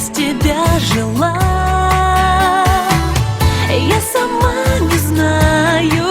без тебя жила. Я сама не знаю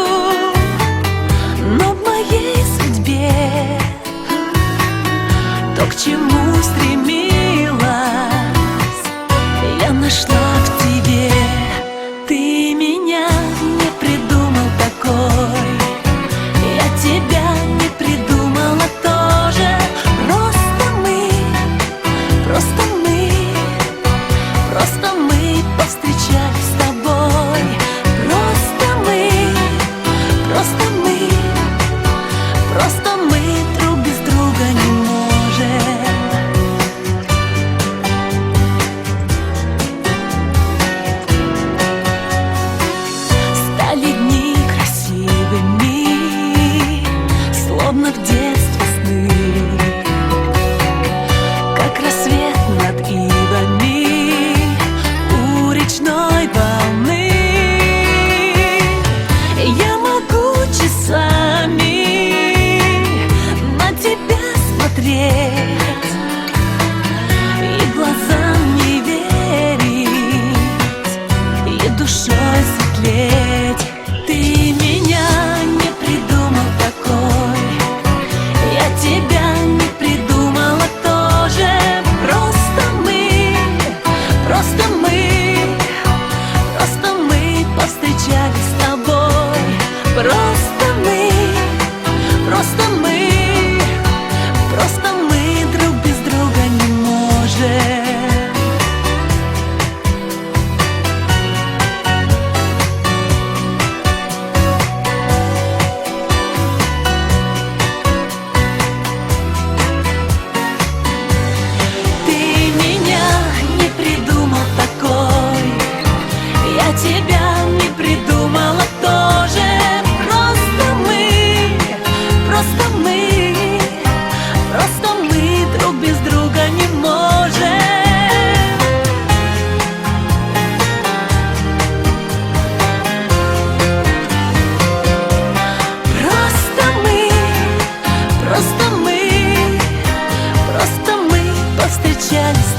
повстречались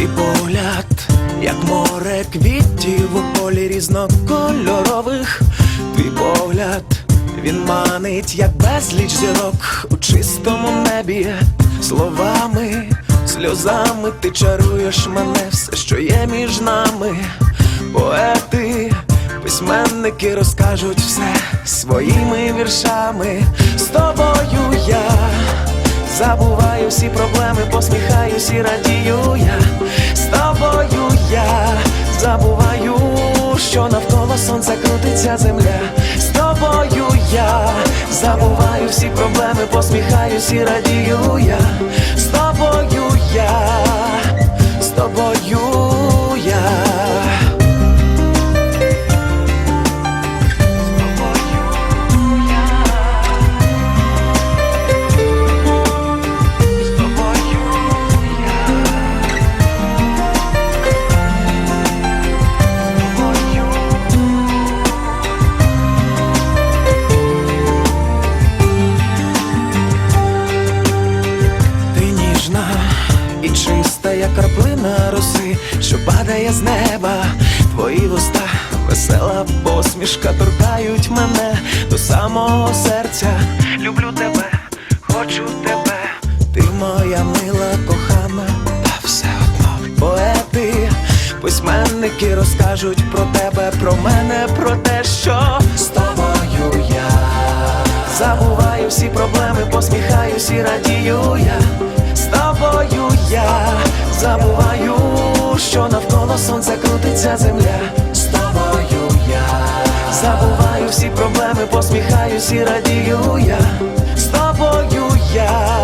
Твій погляд, як море квітів у полі різнокольорових. Твій погляд, він манить, як безліч зірок у чистому небі, словами, сльозами ти чаруєш мене, все, що є між нами. Поети, письменники розкажуть все своїми віршами. З тобою я. Забуваю всі проблеми, посміхаюсь і радію я забуваю, що навколо сонця крутиться земля. З тобою я забуваю всі проблеми, посміхаюсь і радію я з тобою я, і чиста, як краплина роси, що падає з неба, твої вуста, весела посмішка торкають мене до самого серця. Люблю тебе, хочу тебе, ти моя мила кохана, та все одно поети, письменники розкажуть про тебе, про мене, про те, що з тобою я. Забуваю всі проблеми, посміхаюсь і радію я забуваю, що навколо сонця крутиться земля. З тобою я забуваю всі проблеми, посміхаюсь і радію я з тобою я.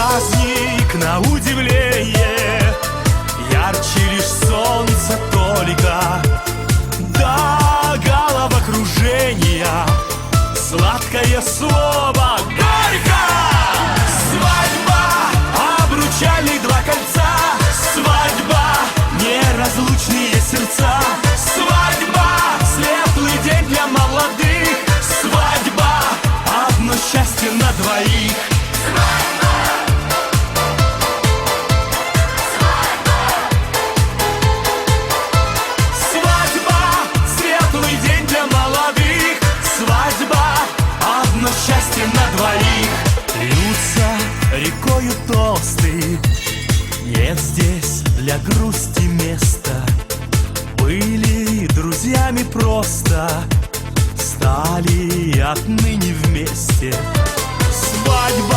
праздник на удивление. Ярче лишь солнце только. Да, головокружения Сладкое слово горько. рекою толстой Нет здесь для грусти места. Были друзьями просто. Стали отныне вместе. Свадьба